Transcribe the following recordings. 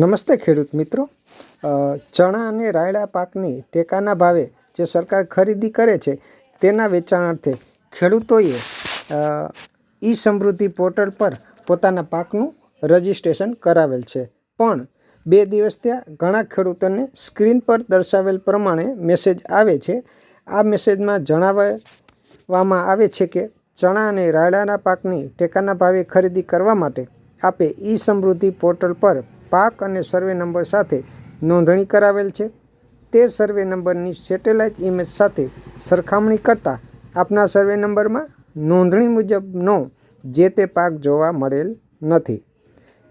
નમસ્તે ખેડૂત મિત્રો. ચણા અને રાયડા પાકની ટેકાના ભાવે જે સરકાર ખરીદી કરે છે તેના વેચાણ અર્થે ખેડૂતોએ ઈ સમૃદ્ધિ પોર્ટલ પર પોતાના પાકનું રજિસ્ટ્રેશન કરાવેલ છે. પણ બે દિવસ ત્યાં ઘણા ખેડૂતોને સ્ક્રીન પર દર્શાવેલ પ્રમાણે મેસેજ આવે છે. આ મેસેજમાં જણાવવામાં આવે છે કે ચણા અને રાયડાના પાકની ટેકાના ભાવે ખરીદી કરવા માટે આપે ઈ સમૃદ્ધિ પોર્ટલ પર પાક અને સર્વે નંબર સાથે નોંધણી કરાવેલ છે. તે સર્વે નંબરની સેટેલાઇટ ઇમેજ સાથે સરખામણી કરતાં આપના સર્વે નંબરમાં નોંધણી મુજબનો જે તે પાક જોવા મળેલ નથી.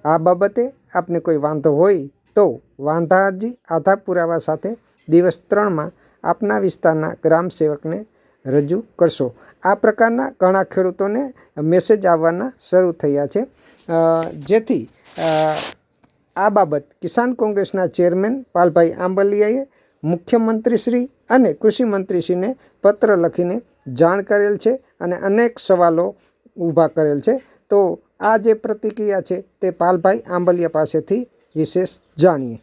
આ બાબતે આપને કોઈ વાંધો હોય તો વાંધા અરજી આધાર પુરાવા સાથે દિવસ ત્રણમાં આપના વિસ્તારના ગ્રામ સેવકને રજૂ કરશો. આ પ્રકારના ઘણા ખેડૂતોને મેસેજ આવવાના શરૂ થયા છે. જેથી આ બાબત કિસાન કોંગ્રેસના ચેરમેન પાલભાઈ આંબલિયાએ મુખ્યમંત્રીશ્રી અને કૃષિમંત્રીશ્રીને પત્ર લખીને જાણ કરેલ છે અને અનેક સવાલો ઊભા કરેલ છે. તો આ જે પ્રતિક્રિયા છે તે પાલભાઈ આંબલિયા પાસેથી વિશેષ જાણીએ.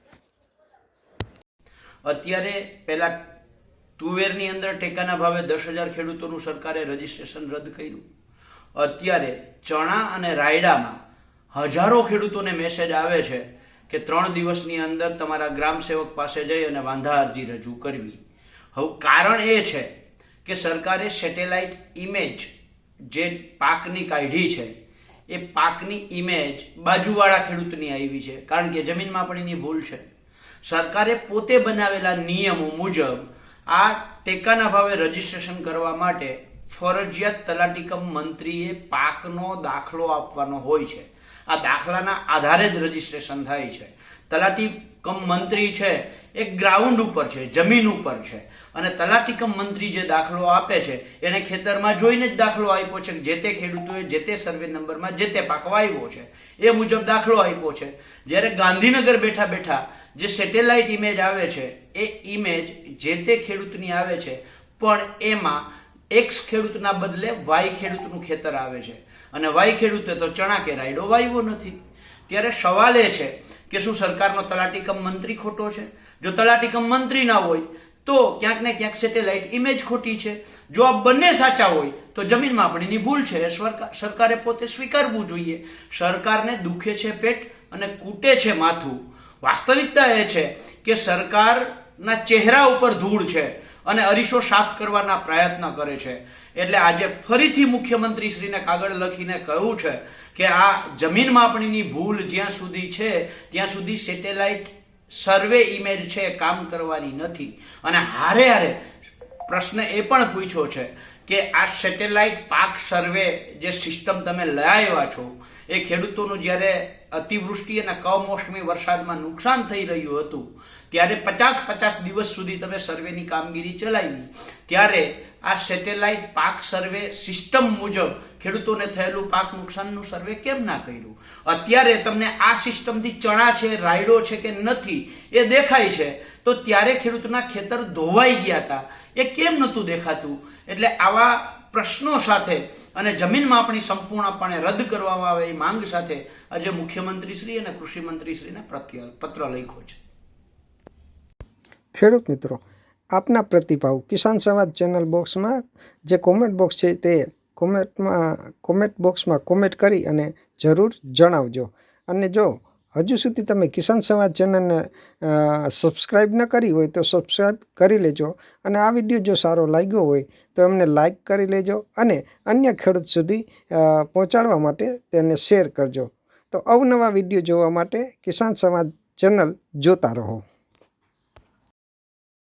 અત્યારે પહેલાં તુવેરની અંદર ટેકાના ભાવે દસ હજાર ખેડૂતોનું સરકારે રજીસ્ટ્રેશન રદ કર્યું. અત્યારે ચણા અને રાયડામાં હજારો ખેડૂતોને મેસેજ આવે છે કે ત્રણ દિવસની અંદર તમારા ગ્રામ સેવક પાસે જઈ અને વાંધા અરજી રજૂ કરવી. હવે કારણ એ છે કે સરકારે સેટેલાઇટ ઇમેજ જે પાકની કાઢી છે, એ પાકની ઇમેજ બાજુવાળા ખેડૂતની આવી છે. કારણ કે જમીન માપણીની ભૂલ છે. સરકારે પોતે બનાવેલા નિયમો મુજબ આ ટેકાના ભાવે રજીસ્ટ્રેશન કરવા માટે ફરજિયાત તલાટીકમ મંત્રીએ પાકનો દાખલો આપવાનો હોય છે. આ દાખલાના આધારે જ રજીસ્ટ્રેશન થાય છે. તલાટી કમ મંત્રી છે, એ ગ્રાઉન્ડ ઉપર છે, જમીન ઉપર છે. અને તલાટી કમ મંત્રી જે દાખલો આપે છે, એને ખેતરમાં જોઈને જ દાખલો આપ્યો છે. જે તે ખેડૂતોએ જે તે સર્વે નંબરમાં જે તે પાક વાવ્યો છે, એ મુજબ દાખલો આપ્યો છે. જ્યારે ગાંધીનગર બેઠા બેઠા જે સેટેલાઇટ ઇમેજ આવે છે, એ ઇમેજ જે તે ખેડૂતની આવે છે, પણ એમાં એક્સ ખેડૂતના બદલે વાય ખેડૂતનું ખેતર આવે છે. અને વાય ખેડૂતે તો ચણા કે રાયડો વાવ્યો નથી. ત્યારે સવાલ એ છે કે શું સરકારનો તલાટીકમ મંત્રી ખોટો છે? જો તલાટીકમ મંત્રી ના હોય, તો ક્યાંક ને ક્યાંક સેટેલાઇટ ઇમેજ ખોટી છે. જો આ બંને સાચા હોય, તો જમીન માપણીની ભૂલ છે. સરકાર- સરકારે પોતે સ્વીકારવું જોઈએ. સરકારને દુખે છે પેટ અને કૂટે છે માથું. વાસ્તવિકતા એ છે કે સરકારના ચહેરા ઉપર ધૂળ છે અને અરીસો સાફ કરવાના પ્રયત્ન કરે છે. એટલે આજે ફરીથી મુખ્યમંત્રી શ્રીને કાગળ લખીને કહ્યું છે કે આ જમીન માપણીની ભૂલ જ્યાં સુધી છે, ત્યાં સુધી સેટેલાઇટ સર્વે ઇમેજ છે, કામ કરવાની નથી. અને હારે હારે પ્રશ્ન એ પણ પૂછ્યો છે કે આ સેટેલાઇટ પાક સર્વે જે સિસ્ટમ તમે લઈ આવ્યા છો, એ ખેડૂતોનું જ્યારે અતિવૃષ્ટિ અને કમોસમી વરસાદમાં નુકસાન થઈ રહ્યું હતું. ત્યારે પચાસ પચાસ દિવસ સુધી તમે સર્વેની કામગીરી ચલાવી. ત્યારે આ સેટેલાઇટ પાક સર્વે સિસ્ટમ મુજબ ખેડૂતોને થયેલું પાક નુકસાનનું સર્વે કેમ ના કર્યું? અત્યારે તમને આ સિસ્ટમથી ચણા છે, રાયડો છે કે નથી એ દેખાય છે. તો ત્યારે ખેડૂતના ખેતર ધોવાઈ ગયા હતા. એ કેમ નહોતું દેખાતું? એટલે આવા પ્રશ્નો સાથે અને જમીન માપણી સંપૂર્ણપણે રદ કરવામાં આવે એ માંગ સાથે આજે મુખ્યમંત્રી શ્રી અને કૃષિમંત્રી શ્રીને પ્રત્ય, પત્ર લખ્યો છે. ખેડૂત મિત્રો, આપના પ્રતિભાવ કિસાન સંવાદ ચેનલ બોક્સમાં, જે કોમેન્ટ બોક્સ છે તે કોમેન્ટમાં, કોમેન્ટ બોક્સમાં કોમેન્ટ કરી અને જરૂર જણાવજો. અને જો હજુ સુધી તમે કિસાન સંવાદ ચેનલને સબસ્ક્રાઈબ ન કરી હોય તો સબસ્ક્રાઈબ કરી લેજો અને આ વીડિયો જો સારો લાગ્યો હોય તો એમને લાઈક કરી લેજો અને અન્ય ખેડૂત સુધી પહોંચાડવા માટે તેને શેર કરજો. તો અવનવા વીડિયો જોવા માટે કિસાન સંવાદ ચેનલ જોતા રહો.